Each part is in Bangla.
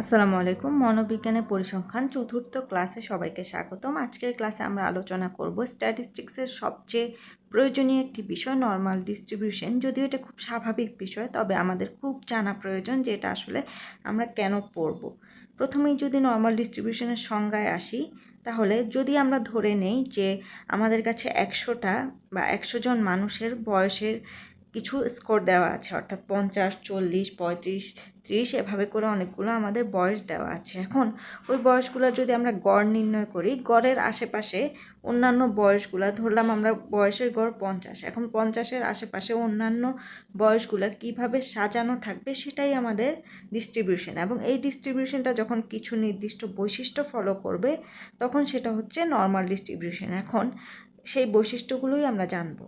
আসসালামু আলাইকুম, মনোবিজ্ঞানের পরিসংখ্যান চতুর্থ ক্লাসে সবাইকে স্বাগতম। আজকের ক্লাসে আমরা আলোচনা করব স্ট্যাটিস্টিক্সের সবচেয়ে প্রয়োজনীয় একটি বিষয়, নর্মাল ডিস্ট্রিবিউশন। যদিও এটা খুব স্বাভাবিক বিষয়, তবে আমাদের খুব জানা প্রয়োজন যে এটা আসলে আমরা কেন পড়ব। প্রথমেই যদি নর্মাল ডিস্ট্রিবিউশনের সংজ্ঞায় আসি, তাহলে যদি আমরা ধরে নেই যে আমাদের কাছে একশোটা বা একশো জন মানুষের বয়সের কিছু স্কোর দেওয়া আছে, অর্থাৎ পঞ্চাশ, চল্লিশ, পঁয়ত্রিশ, ত্রিশ, এভাবে করে অনেকগুলো আমাদের বয়স দেওয়া আছে। এখন ওই বয়সগুলো যদি আমরা গড় নির্ণয় করি, গড়ের আশেপাশে অন্যান্য বয়সগুলো ধরলাম আমরা বয়সের গড় পঞ্চাশ, এখন পঞ্চাশের আশেপাশে অন্যান্য বয়সগুলো কীভাবে সাজানো থাকবে সেটাই আমাদের ডিস্ট্রিবিউশন এবং এই ডিস্ট্রিবিউশনটা যখন কিছু নির্দিষ্ট বৈশিষ্ট্য ফলো করবে, তখন সেটা হচ্ছে নর্মাল ডিস্ট্রিবিউশন এখন সেই বৈশিষ্ট্যগুলোই আমরা জানব।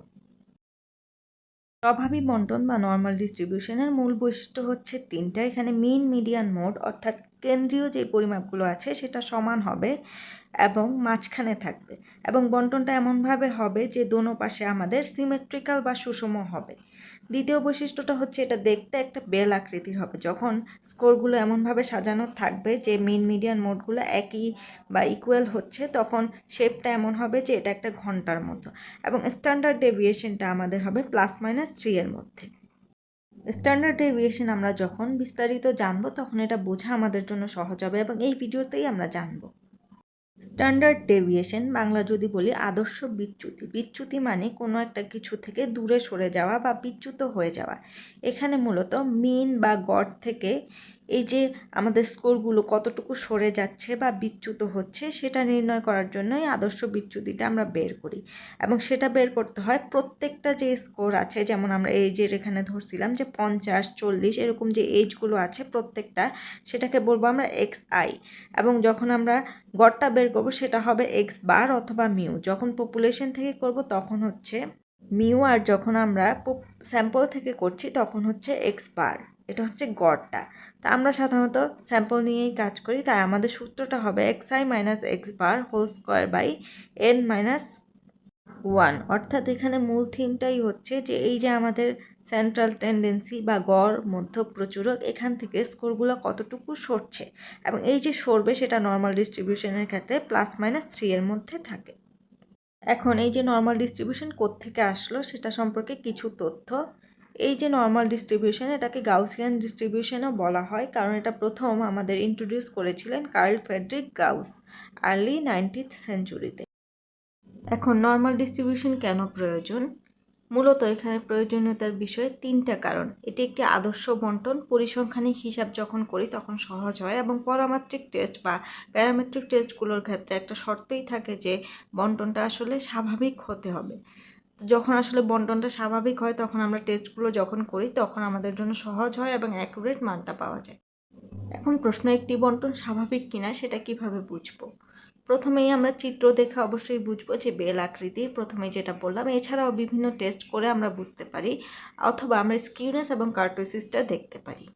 প্রভাবী বন্টন বা নর্মাল ডিস্ট্রিবিউশনের মূল বৈশিষ্ট্য হচ্ছে তিনটা। এখানে মিন মিডিয়ান মোড অর্থাৎ কেন্দ্রীয় যে পরিমাপগুলো আছে সেটা সমান হবে এবং মাঝখানে থাকবে। এবং বন্টনটা এমনভাবে হবে যে দোনো পাশে আমাদের সিমেট্রিক্যাল বা সুষম হবে। দ্বিতীয় বৈশিষ্ট্যটা হচ্ছে এটা দেখতে একটা বেল আকৃতির হবে। যখন স্কোরগুলো এমনভাবে সাজানো থাকবে যে মিন মিডিয়ান মোডগুলো একই বা ইকুয়াল হচ্ছে, তখন শেপটা এমন হবে যে এটা একটা ঘণ্টার মতো। এবং স্ট্যান্ডার্ড ডেভিয়েশনটা আমাদের হবে প্লাস মাইনাস থ্রি এর মধ্যে। স্ট্যান্ডার্ড ডেভিয়েশন আমরা যখন বিস্তারিত জানব, তখন এটা বোঝা আমাদের জন্য সহজ হবে এবং এই ভিডিওতেই আমরা জানব। স্ট্যান্ডার্ড ডেভিয়েশন বাংলা যদি বলি, আদর্শ বিচ্যুতি। বিচ্যুতি মানে কোনো একটা কিছু থেকে দূরে সরে যাওয়া বা বিচ্যুত হয়ে যাওয়া। এখানে মূলত মিন বা গড় থেকে এই যে আমাদের স্কোরগুলো কতটুকু সরে যাচ্ছে বা বিচ্যুত হচ্ছে, সেটা নির্ণয় করার জন্যই আদর্শ বিচ্যুতিটা আমরা বের করি। এবং সেটা বের করতে হয় প্রত্যেকটা যে স্কোর আছে, যেমন আমরা এইজের এখানে ধরছিলাম যে পঞ্চাশ, চল্লিশ, এরকম যে এজগুলো আছে প্রত্যেকটা, সেটাকে বলব আমরা এক্স আই। এবং যখন আমরা গড়টা বের করব, সেটা হবে এক্স বার অথবা মিউ। যখন পপুলেশন থেকে করব, তখন হচ্ছে মিউ, আর যখন আমরা স্যাম্পল থেকে করছি, তখন হচ্ছে এক্স বার। এটা হচ্ছে গড়টা। তা আমরা সাধারণত স্যাম্পল নিয়েই কাজ করি, তাই আমাদের সূত্রটা হবে X I minus X bar whole square by N minus one অর্থাৎ এখানে মূল থিমটাই হচ্ছে যে এই যে আমাদের সেন্ট্রাল টেন্ডেন্সি বা গড়, মধ্যক, প্রচুরক, এখান থেকে স্কোরগুলো কতটুকু সরছে এবং এই যে সরবে সেটা নর্মাল ডিস্ট্রিবিউশনের ক্ষেত্রে প্লাস মাইনাস থ্রি এর মধ্যে থাকে। এখন এই যে নর্মাল ডিস্ট্রিবিউশন থেকে আসলো সেটা সম্পর্কে কিছু তথ্য এই যে নর্মাল ডিস্ট্রিবিউশন এটাকে গাউসিয়ান ডিস্ট্রিবিউশনও বলা হয়, কারণ এটা প্রথম আমাদের ইন্ট্রোডিউস করেছিলেন Carl Friedrich Gauss early nineteenth সেঞ্চুরিতে এখন নর্মাল ডিস্ট্রিবিউশন কেন প্রয়োজন? মূলত এখানে প্রয়োজনীয়তার বিষয়ে তিনটা কারণ। এটি একটি আদর্শ বন্টন, পরিসংখ্যানিক হিসাব যখন করি তখন সহজ হয় এবং পরামাত্রিক টেস্ট বা প্যারামেট্রিক টেস্টগুলোর ক্ষেত্রে একটা শর্তই থাকে যে বন্টনটা আসলে স্বাভাবিক হতে হবে। যখন আসলে বন্টনটা স্বাভাবিক হয়, তখন আমরা টেস্টগুলো যখন করি, তখন আমাদের জন্য সহজ হয় এবং অ্যাকুরেট মানটা পাওয়া যায়। এখন প্রশ্ন, একটি বন্টন স্বাভাবিক কিনা সেটা কীভাবে বুঝব? প্রথমেই আমরা চিত্র দেখে অবশ্যই বুঝব যে বেল আকৃতির, প্রথমে যেটা বললাম, এছাড়াও বিভিন্ন টেস্ট করে আমরা বুঝতে পারি, অথবা আমরা স্কিউনেস এবং কার্টোসিসটা দেখতে পারি।